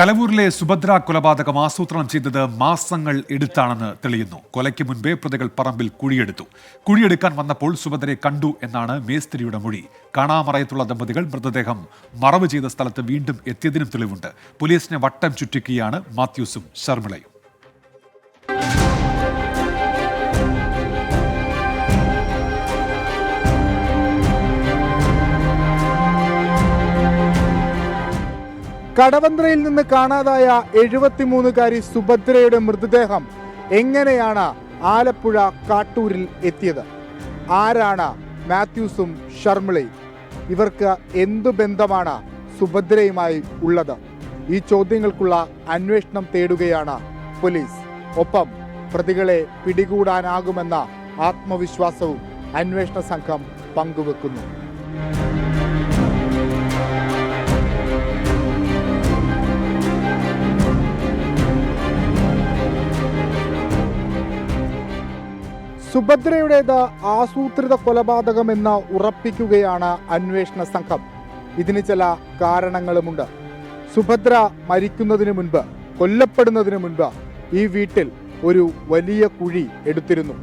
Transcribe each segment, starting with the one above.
കലവൂരിലെ സുഭദ്ര കൊലപാതകം ആസൂത്രണം ചെയ്തത് മാസങ്ങൾ എടുത്താണെന്ന് തെളിയുന്നു. കൊലയ്ക്ക് മുൻപേ പ്രതികൾ പറമ്പിൽ കുഴിയെടുത്തു. കുഴിയെടുക്കാൻ വന്നപ്പോൾ സുഭദ്രയെ കണ്ടു എന്നാണ് മേസ്ത്രിയുടെ മൊഴി. കാണാമറയത്തുള്ള ദമ്പതികൾ മൃതദേഹം മറവ് ചെയ്ത സ്ഥലത്ത് വീണ്ടും എത്തിയതിനും തെളിവുണ്ട്. പോലീസിനെ വട്ടം ചുറ്റിക്കുകയാണ് മാത്യൂസും ശർമിളയും. കടവന്ത്രയിൽ നിന്ന് കാണാതായ എഴുപത്തിമൂന്നുകാരി സുഭദ്രയുടെ മൃതദേഹം എങ്ങനെയാണ് ആലപ്പുഴ കാട്ടൂരിൽ എത്തിയത്? ആരാണ് മാത്യൂസും ഷർമിളയും? ഇവർക്ക് എന്തു ബന്ധമാണ് സുഭദ്രയുമായി ഉള്ളത്? ഈ ചോദ്യങ്ങൾക്കുള്ള അന്വേഷണം തേടുകയാണ് പോലീസ്. ഒപ്പം പ്രതികളെ പിടികൂടാനാകുമെന്ന ആത്മവിശ്വാസവും അന്വേഷണ സംഘം പങ്കുവെക്കുന്നു. സുഭദ്രയുടേത് ആസൂത്രിത കൊലപാതകമെന്ന് ഉറപ്പിക്കുകയാണ് അന്വേഷണ സംഘം. ഇതിന് ചില കാരണങ്ങളുമുണ്ട്. സുഭദ്ര മരിക്കുന്നതിന് മുൻപ് കൊല്ലപ്പെടുന്നതിന് മുൻപ് ഈ വീട്ടിൽ ഒരു വലിയ കുഴി എടുത്തിരുന്നു.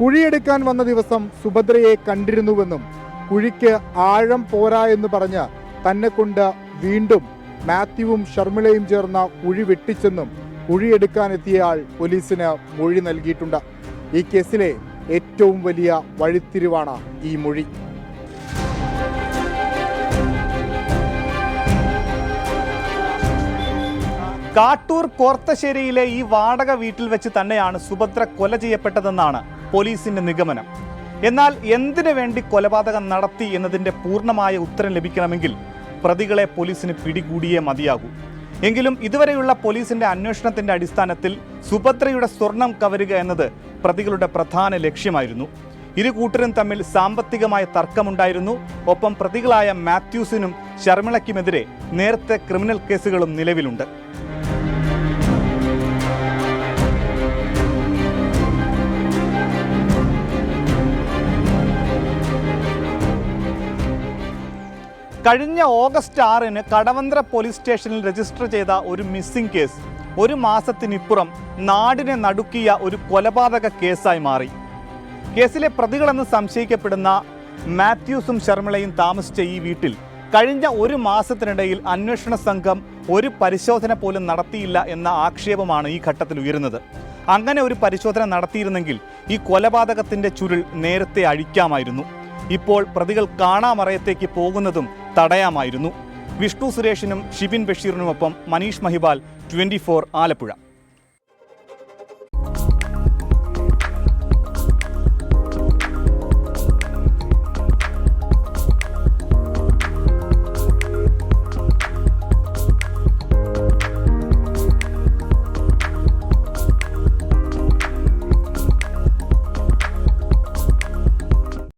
കുഴിയെടുക്കാൻ വന്ന ദിവസം സുഭദ്രയെ കണ്ടിരുന്നുവെന്നും കുഴിക്ക് ആഴം പോരാ എന്ന് പറഞ്ഞ് തന്നെ കൊണ്ട് വീണ്ടും മാത്യുവും ഷർമിളയും ചേർന്ന കുഴി വെട്ടിച്ചെന്നും കുഴിയെടുക്കാനെത്തിയ ആൾ പോലീസിന് മൊഴി നൽകിയിട്ടുണ്ട്. ഈ കേസിലെ ഏറ്റവും വലിയ വഴിത്തിരിവാണ് ഈ മൊഴി. കാട്ടൂർ കോർത്തശ്ശേരിയിലെ ഈ വാടക വീട്ടിൽ വെച്ച് തന്നെയാണ് സുഭദ്ര കൊല ചെയ്യപ്പെട്ടതെന്നാണ് പോലീസിന്റെ നിഗമനം. എന്നാൽ എന്തിനു വേണ്ടി കൊലപാതകം നടത്തി എന്നതിന്റെ പൂർണമായ ഉത്തരം ലഭിക്കണമെങ്കിൽ പ്രതികളെ പോലീസിന് പിടികൂടിയേ മതിയാകൂ. എങ്കിലും ഇതുവരെയുള്ള പോലീസിന്റെ അന്വേഷണത്തിന്റെ അടിസ്ഥാനത്തിൽ സുഭദ്രയുടെ സ്വർണം കവരുക എന്നത് പ്രതികളുടെ പ്രധാന ലക്ഷ്യമായിരുന്നു. ഇരു കൂട്ടരും തമ്മിൽ സാമ്പത്തികമായ തർക്കമുണ്ടായിരുന്നു. ഒപ്പം പ്രതികളായ മാത്യൂസിനും ശർമിളയ്ക്കുമെതിരെ നേരത്തെ ക്രിമിനൽ കേസുകളും നിലവിലുണ്ട്. കഴിഞ്ഞ ഓഗസ്റ്റ് ആറിന് കടവന്ത്ര പോലീസ് സ്റ്റേഷനിൽ രജിസ്റ്റർ ചെയ്ത ഒരു മിസ്സിംഗ് കേസ് ഒരു മാസത്തിനിപ്പുറം നാടിനെ നടുക്കിയ ഒരു കൊലപാതക കേസായി മാറി. കേസിലെ പ്രതികളെന്ന് സംശയിക്കപ്പെടുന്ന മാത്യൂസും ശർമിളയും താമസിച്ച ഈ വീട്ടിൽ കഴിഞ്ഞ ഒരു മാസത്തിനിടയിൽ അന്വേഷണ സംഘം ഒരു പരിശോധന പോലും നടത്തിയില്ല എന്ന ആക്ഷേപമാണ് ഈ ഘട്ടത്തിൽ ഉയരുന്നത്. അങ്ങനെ ഒരു പരിശോധന നടത്തിയിരുന്നെങ്കിൽ ഈ കൊലപാതകത്തിന്റെ ചുരുൾ നേരത്തെ അഴിക്കാമായിരുന്നു. ഇപ്പോൾ പ്രതികൾ കാണാമറയത്തേക്ക് പോകുന്നതും തടയാമായിരുന്നു. വിഷ്ണു സുരേഷിനും ഷിബിൻ ബഷീറിനുമൊപ്പം മനീഷ് മഹിബാൽ ട്വന്റി ആലപ്പുഴ.